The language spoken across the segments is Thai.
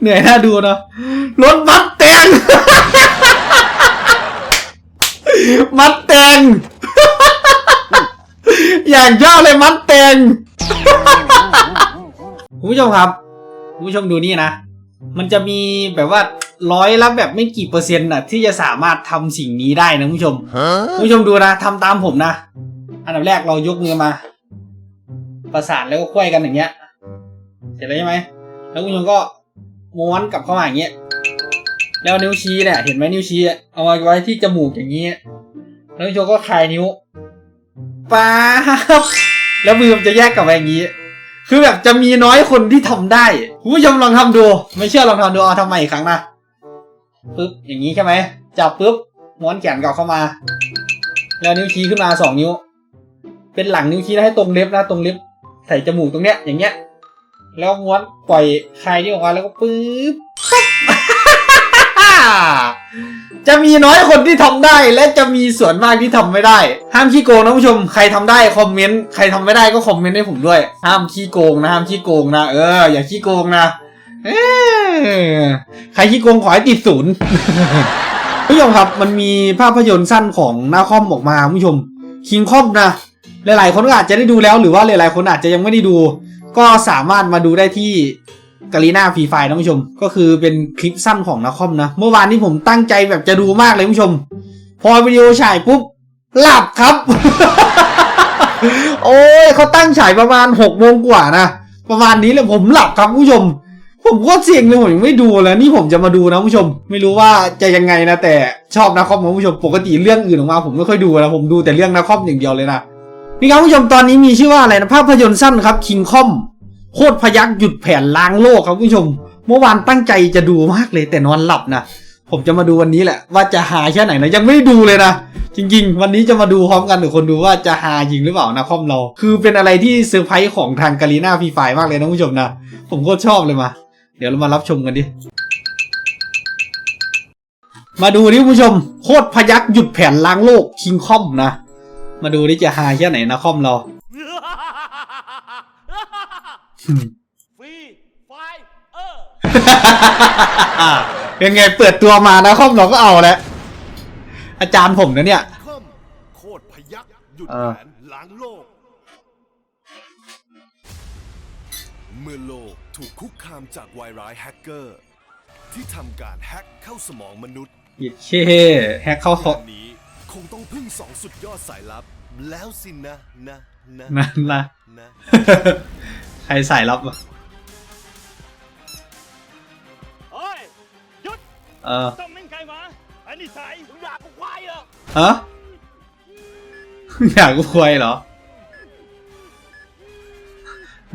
เหนื่อยน่าดูเนาะรถมัดแตง มัดแตง อย่างชอบเลยมัดแตง คุณผู้ชมครับ คุณผู้ชมดูนี่นะ มันจะมีแบบว่าร้อยละแบบไม่กี่เปอร์เซ็นต์น่ะ ที่จะสามารถทำสิ่งนี้ได้นะคุณผู้ชม คุณผู้ชมดูนะทำตามผมนะ อันดับแรกเรายกมือมา ประสานแล้วก็ควยกันอย่างเงี้ย เสร็จแล้วใช่ไหมแล้วคุณผู้ชมก็ ม้วนกลับเข้ามาอย่างเงี้ยแล้วนิ้วชี้เนี่ยเห็นไหมนิ้วชี้เอามาไว้ที่จมูกอย่างเงี้ยแล้วคุณผู้ชก็คลายนิ้วป๊าบแล้วมือมันจะแยกกลับมาอย่างงี้ คือแบบจะมีน้อยคนที่ทำได้คุณผู้ชมลองทำดู ไม่เชื่อลองทำดูเอาทำใหม่อีกครั้งนะปึ๊บอย่างนี้ใช่ไหมจับปึ๊บม้วนแขนกลับเข้ามา แล้วนิ้วชี้ขึ้นมาสองนิ้ว เป็นหลังนิ้วชี้นะให้ตรงเล็บนะตรงเล็บใส่จมูกตรงเนี้ยอย่างเงี้ย แล้วม้วนปล่อยคลายนิ้วออกมาแล้วก็ปึ๊บจะมีน้อยคนที่ทำได้ และจะมีส่วนมากที่ทำไม่ได้ ห้ามขี้โกงนะผู้ชม ใครทำได้คอมเมนต์ใครทำไม่ได้ก็คอมเมนต์ให้ผมด้วย ห้ามขี้โกงนะห้ามขี้โกงนะเอออย่าขี้โกงนะเออใครขี้โกงขอให้ติดศูนย์ผู้ชมครับมันมีภาพยนตร์สั้นของนาคอมออกมาผู้ชมคิงคอมนะหลายๆคนก็อาจจะได้ดูแล้วหรือว่าหลายๆคนอาจจะยังไม่ได้ดู ก็สามารถมาดูได้ที่กาลีนาฟรีไฟนะผู้ชม ก็คือเป็นคลิปสั้นของนาคอมนะ เมื่อวานนี้ผมตั้งใจแบบจะดูมากเลยผู้ชม พอวิดีโอฉายปุ๊บหลับครับ โอ้ยเขาตั้งฉายประมาณหกโมงกว่านะ ประมาณนี้เลยผมหลับครับผู้ชม ผมก็เสี่ยงเลยผมยังไม่ดูแล้วนี่ผมจะมาดูนะผู้ชม ไม่รู้ว่าจะยังไงนะแต่ชอบนาคอมนะผู้ชมปกติเรื่องอื่นออกมา ผมไม่ค่อยดูนะผมดูแต่เรื่องนาคอมอย่างเดียวเลยนะ นี่ครับผู้ชมตอนนี้มีชื่อว่าอะไรนะภาพยนตร์สั้นครับคิงคอมโคตรพยักหยุดแผนล้างโลกครับผู้ชม เมื่อวานตั้งใจจะดูมากเลยแต่นอนหลับนะผมจะมาดูวันนี้แหละ ว่าจะหาแค่ไหนนะยังไม่ดูเลยนะจริง ๆ วันนี้จะมาดูพร้อมกันกับคนดูว่าจะหาจริงหรือเปล่านะคอมเรา คือเป็นอะไรที่เซอร์ไพรส์ของทางกาลีนาฟรีไฟมากเลยนะผู้ชมนะผมโคตรชอบเลยมา เดี๋ยวเรามารับชมกันดิมาดูดิผู้ชมโคตรพยักหยุดแผนล้างโลกคิงคอมนะ มาดูดิจะหาแค่ไหนนะคอมเรา ฟรีไฟเอออ่าเป็นไงเปิดตัวมานะคอมเราก็เอาแล้วอาจารย์ผมนะเนี่ย คอมโคตรพยักหยุดเออ แผนล้างโลก เมื่อโลกถูกคุกคามจากวายร้ายแฮกเกอร์ ที่ทำการแฮ็กเข้าสมองมนุษย์ยิดเช่แฮกเข้าเขางานนี้คงต้องพึ่งสองสุดยอดสายลับ แล้วสินะนะนะนั่นละนะใครใส่รับวะเฮ้ยหยุดเออต้องเป็นใครวะไอ้นิสัยมึงอยากกูควายเหรอฮะอยากกูควายเหรอ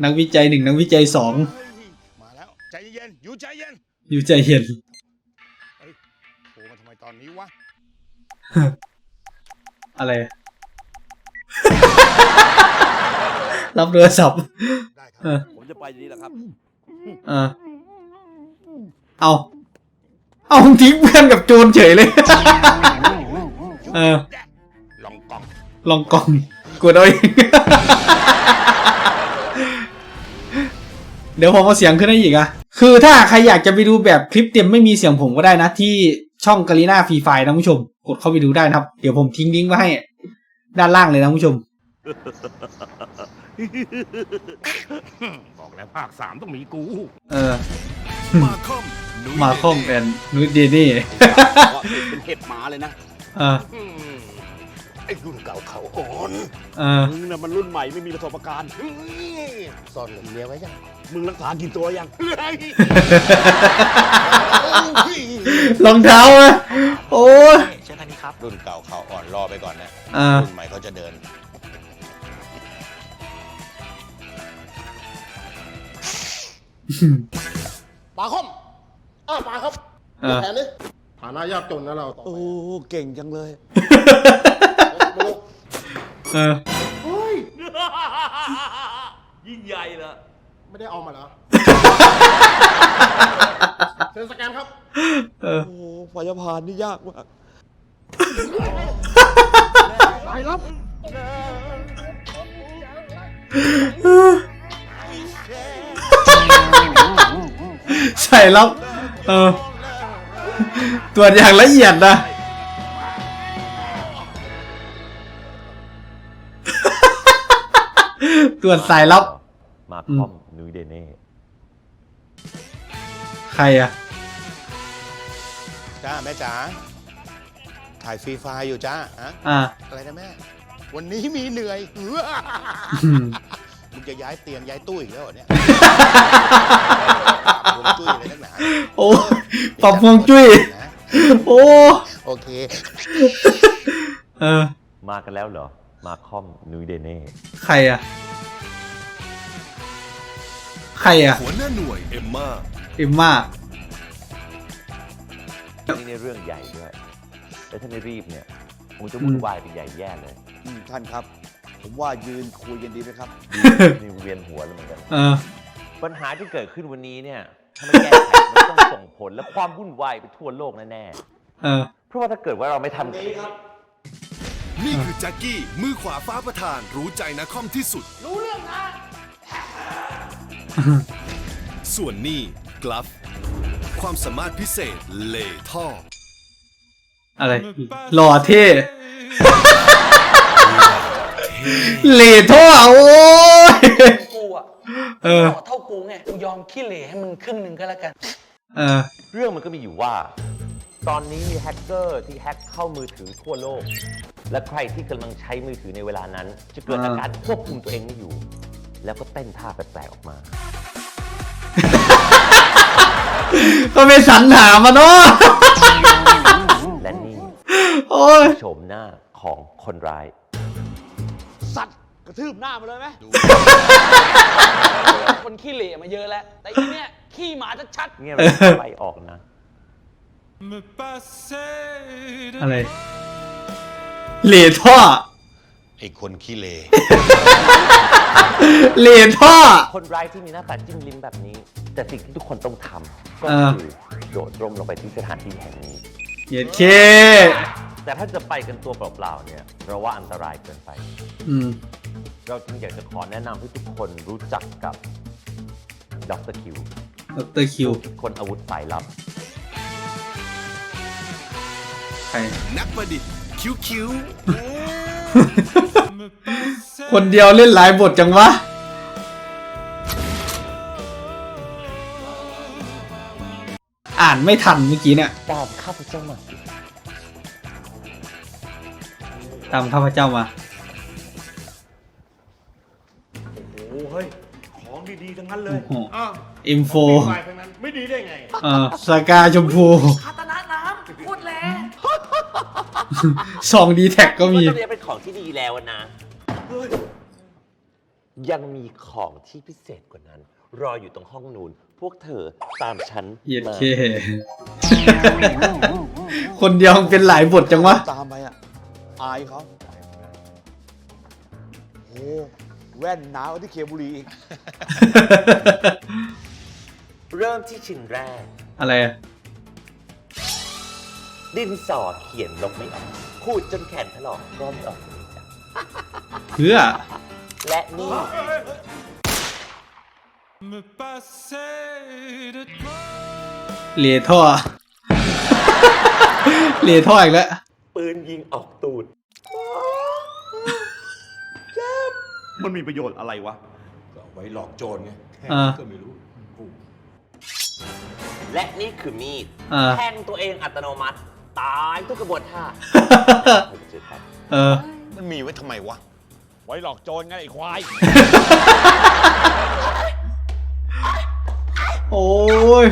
นักวิจัยหนึ่งนักวิจัยสองเฮ้ยมาแล้วใจเย็นอยู่ใจเย็นอยู่ใจเย็นโทรมาทำไมตอนนี้วะอะไร รับโทรศัพท์ได้ครัเออผมจะไปดีแหละครับ เออเอาเอาทิ้งเพื่อนกับโจรเฉยเลย เออ ลองกล่องลองกล่องกดเอาเองเดี๋ยวผมเอาเสียงขึ้นให้อีกอะคือถ้าใครอยากจะไปดูแบบคลิปเต็มไม่มีเสียงผมก็ได้นะ ที่ช่องกาลีนาฟรีไฟนะผู้ชม กดเข้าไปดูได้นะครับ เดี๋ยวผมทิ้งลิงก์ไว้ให้ ด้านล่างเลยนะผู้ชม บอกแล้วภาคสามต้องมีกูเออ มาคอมหนุ่ยมาคอมเป็นนูดเดนี่ว่าเป็นเห็บหมาเลยนะเอออืมไอ้รุ่นเก่าเขาอ่อนเออมึงน่ะมันรุ่นใหม่ไม่มีประสบการณ์ซ่อนเงินเมียไว้ยังมึงรักษากี่ตัวยังรองเท้าอะโอ้ยเชิญทางนี้ครับ รุ่นเก่าเขาอ่อนรอไปก่อนนะอ่ารุ่นใหม่เขาจะเดิน ปลาคอมอ้าวปลาครับเออ แผนเลยฐานะยากจนนะเราต่อโอ้ไปเก่งจังเลย ไม่รู้เออ เฮ้ย ยิ่งใหญ่เหรอไม่ได้เอามาเหรอเซ็นสแกนครับ เออ โอ้พยาพานนี่ยากมากไปรับ เใส่แล้วเออตรวจอย่างละเอียดนะตรวจสายลับ มาอืคมอมนุยเดเน่ ใครอะจ้าแม่จ๋า ถ่ายฟรีไฟล์อยู่จ้าฮะอ่า อะไรนะแม่ วันนี้มีเหนื่อยอื มมึงจะย้ายเตียงย้ายตู้อีกแล้วเหรอเนี่ยผมตุ้ยอะไรนักหนาโอ้ปรับฮวงจุ้ยนะโอ้โอเค เออ มากันแล้วเหรอ มาคอมนุยเดเน่ ใครอะใครอะหัวหน้าหน่วยเอมมาเอ็มม่านี่ในเรื่องใหญ่ด้วย แต่ถ้าไม่รีบเนี่ยคงจะวุ่นวายเป็นใหญ่แย่เลย อืมท่านครับ ผมว่ายืนคุยกันดีไหมครับ นี่เวียนหัวแล้วเหมือนกัน เออ ปัญหาที่เกิดขึ้นวันนี้เนี่ยถ้าไม่แก้ไขมันต้องส่งผลและความวุ่นวายไปทั่วโลกแน่เออ ๆเพราะว่าถ้าเกิดว่าเราไม่ทำ นี่คือแจ็คกี้ มือขวาฟ้าประธาน รู้ใจนะคอมที่สุด รู้เรื่องนะ ส่วนนี่กลัฟ ความสามารถพิเศษเลท่อ อะไร หล่อเท่ เหล่ท่อโอ้ยกูอะเออเท่ากูไงกูยอมขี้เหร่ให้มึงครึ่งหนึ่งก็แล้วกันเออเรื่องมันก็มีอยู่ว่า ตอนนี้มีแฮกเกอร์ที่แฮกเข้ามือถือทั่วโลก และใครที่กำลังใช้มือถือในเวลานั้น จะเกิดอาการควบคุมตัวเองไม่อยู่ แล้วก็เต้นท่าแปลกๆออกมาก็ไม่สรรหามาเนาะและนี่โอ้ยโฉมหน้าของคนร้าย ระทืบหน้ามาเลยไหมคนขี้เหร่มาเยอะแล้ว แต่อีเนี่ยขี้หมาชัดเงี้ยเราไล่ออกนะ อะไร เหล่ท่อ ไอ้คนขี้เลเหล่ท่อ คนร้ายที่มีหน้าตาจิ้มลิ้มแบบนี้ แต่สิ่งที่ทุกคนต้องทำก็อ่าคือโดดร่มลงไปที่สถานที่แห่งนี้ เหยียดเค แต่ถ้าจะไปกันตัวเปล่าๆเนี่ยเราว่าอันตรายเกินไป อืม เราจึงอยากจะขอแนะนำให้ทุกคนรู้จักกับดรคิวดรคิว คนอาวุธสายลับ ใคร นักประดิษฐ์คิ้วคิ้วคนเดียวเล่นหลายบทจังวะ อ่านไม่ทันเมื่อกี้เนี่ย ตามข้าพเจ้ามาสิ ตามข้าพเจ้ามาโอ้เฮ้ยของดีๆทั้งนั้นเลยโอ้โหอ้าวอินโฟฝ่ายทั้งนั้นไม่ดีได้ไงเอ่อสกาชมพูๆคาตนาน้ำพูดแล้วซองดีแท็กก็มีมันจะเรียกเป็นของที่ดีแล้วนะยังมีของที่พิเศษกว่านั้น รออยู่ตรงห้องนูนพวกเธอตามฉันเหยียดมาเค คนเดียวเป็นหลายบทจังวะ ตามไปอะ อายเขาโอ้แว่นหนาวที่เคบุรีอีกเริ่มที่ชิ้นแรก อะไรอะดินสอเขียนลบไม่ออกขูดจนแขนถลอกก็ไม่ออกเลยจ้ะเพื่อและนี่เหลท่อ เหลท่ออีกแล้ว ปืนยิงออกตูด มันมีประโยชน์อะไรวะ ก็ไว้หลอกโจรไงแค่อ่านี้ก็ไม่รู้กูและนี่คือมีดอ่าแทงตัวเองอัตโนมัติ ตายทุกกระบวนท่าเจอครับ เออ มันมีไว้ทำไมวะ ไว้หลอกโจรไงไอ้ควาย โอ้ย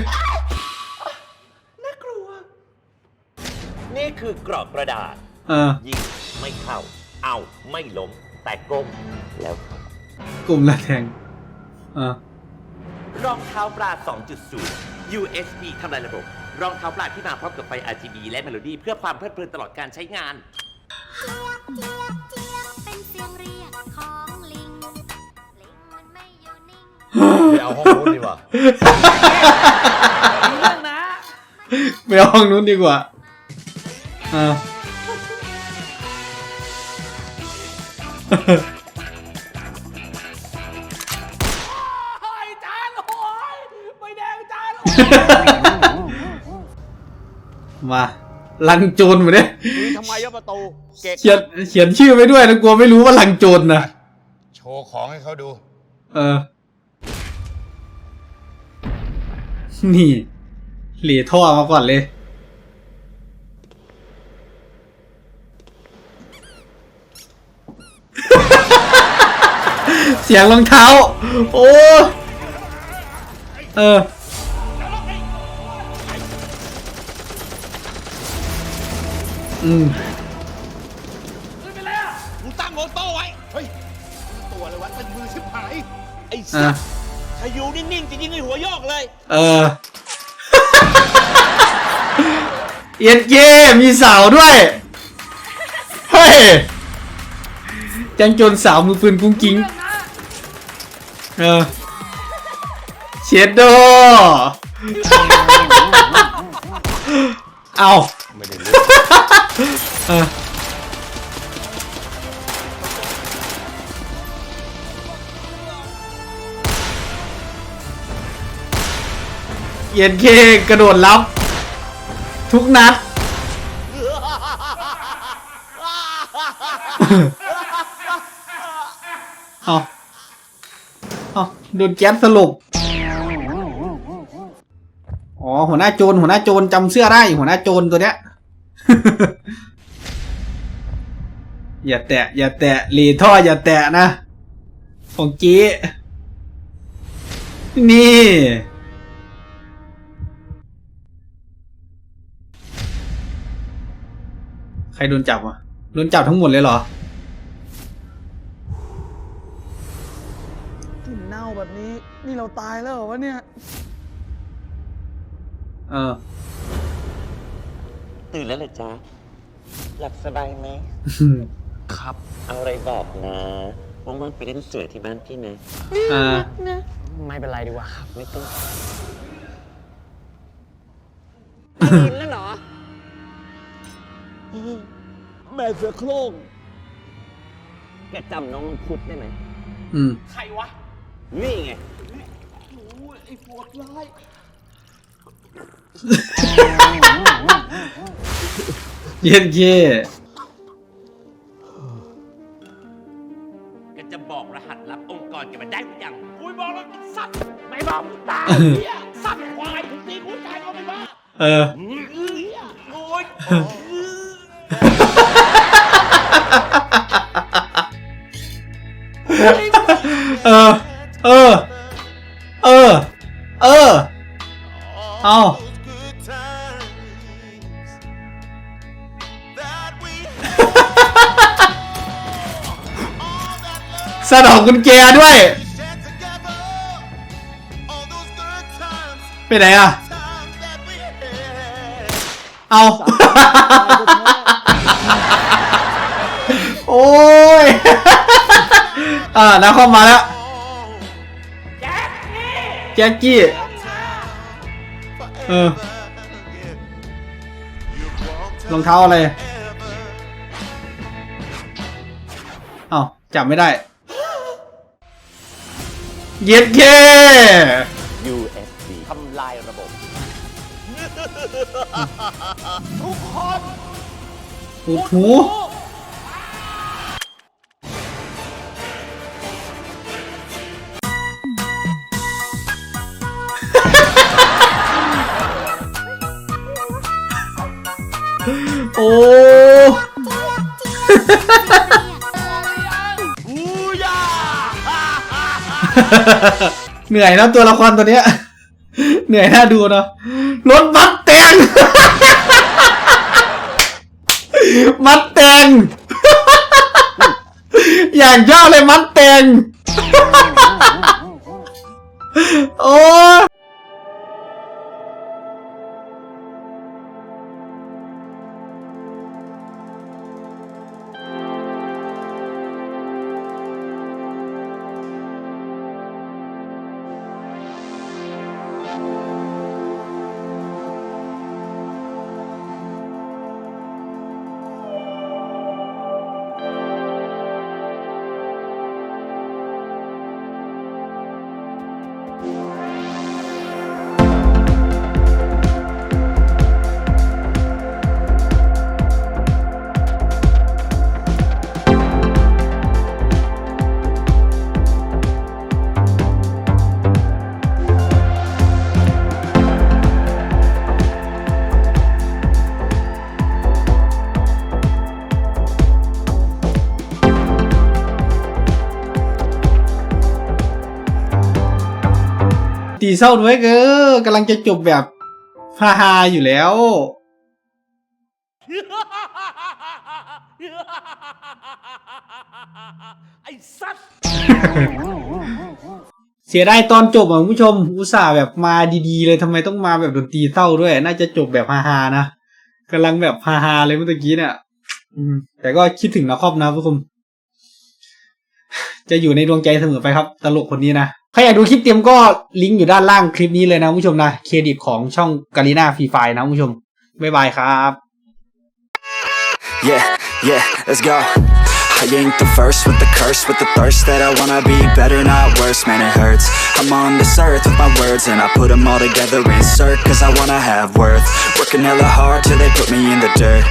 นี่คือกรอบกระดาษ เออ ยิงไม่เข้า เอาไม่ล้มแต่ก้มแล้วกลุ่มละแทงเออรองเท้าปลา 2.0 USB ทำลายระบบ รองเท้าปลาที่มาพร้อมกับไฟ RGB และเมโลดี้เพื่อความเพลิดเพลินตลอดการใช้งานเจี๊ยบเจี๊ยบเป็นเสียงเรียกของลิงลิงมันไม่อยู่นิ่งไปเอาห้องนู้นดีกว่าเรื่องนะไปเอาห้องนู้นดีกว่าเออ จานโอ้ยใบแดงจานโอ้มาลังโจรมาเนี่ยมีทำไมอะประตู เกะเขียนเขียนชื่อไว้ด้วยนะกลัวไม่รู้ว่าลังโจรนะโชว์ของให้เขาดู เออ นี่ เหลียท่อมาก่อนเลย เสียงรองเท้า โอ้ เออ อืมกูตั้งโมโต้ไว้ เฮ้ย ตัวอะไรวะเป็นมือชิบหาย ไอ้อะสัสถ้าอยู่นิ่งๆจะยิงให้หัวโยกเลย เออเอ็นเกมีสาวด้วย เฮ้ยแจ้งโจรสาวมือปืนกุ้งกิ้งเอ อเชดโดเอาไม่ได้รู้เออเย็นเคกระโดดรับ ทุกนัด เอาเอา โดนแก๊สสลบอ๋อหัวหน้าโจรหัวหน้าโจรจำเสื้อได้หัวหน้าโจรตัวเนี้ย อย่าแตะ อย่าแตะหลีท่ออย่าแตะนะ ของจีนี่ ใครโดนจับวะโดนจับทั้งหมดเลยเหรอ นี้นี่เราตายแล้วเหรอวะเนี่ย เออ ตื่นแล้วเหรอจ๊ะ หลับสบายไหม ครับ เอาอะไรบอกนะว่างๆไปเล่นเสือที่บ้านพี่นะอ่าไม่เป็นไรดีกว่าครับ ไม่ต้องกินแล้วเหรอ แม่เสือโคร่งแกจำน้องมังคุดได้ไหม อืม ใครวะ นี่ไงเย็นเคแกจะบอกรหัสลับองค์กรแกมาได้หรือยังกูบอกแล้วสัตว์ไม่บอกมึงตายเหี้ยสัตว์ควายตีกูตายก็ไม่ว่าเออ โอ้ย สนองกุญแจด้วย ไปไหนอะ เอา โอ้ย อ่านาคอมมาแล้ว แจ็คกี้ เออ รองเท้าอะไร เอ้าจับไม่ได้ เย็ดเค USB ทำลายระบบอุดหูโอ้ เหนื่อยนะตัวละครตัวเนี้ย เหนื่อยน่าดูเนาะรถมัดแตงมัดแตงอย่างยอดเลยมัดแตงโอ้ ตีเศร้าด้วยเกอกำลังจะจบแบบฮาฮาๆอยู่แล้ว ไอ้สัตว์เสียดายตอนจบอะคุณผู้ชม อุตส่าห์แบบมาดีๆ เลยทำไมต้องมาแบบดนตรีเศร้าด้วย น่าจะจบแบบฮาๆนะกำลังแบบฮาๆเลยเมื่อกี้เนี่ยอืมแต่ก็คิดถึงนักครอบนะผู้ชม จะอยู่ในดวงใจเสมอไปครับ ตลกคนนี้นะ ใครอยากดูคลิปเต็มก็ลิงก์อยู่ด้านล่างคลิปนี้เลยนะผู้ชมนะ เครดิตของช่องกาลีนาฟรีไฟนะผู้ชม บ๊ายบายครับ Yeah, yeah, let's go. I ain't the first with the curse, with the thirst that I wanna be better, not worse, man, it hurts. I'm on this earth with my words, and I put them all together, insert, cause I wanna have worth. Working hella hard till they put me in the dirt.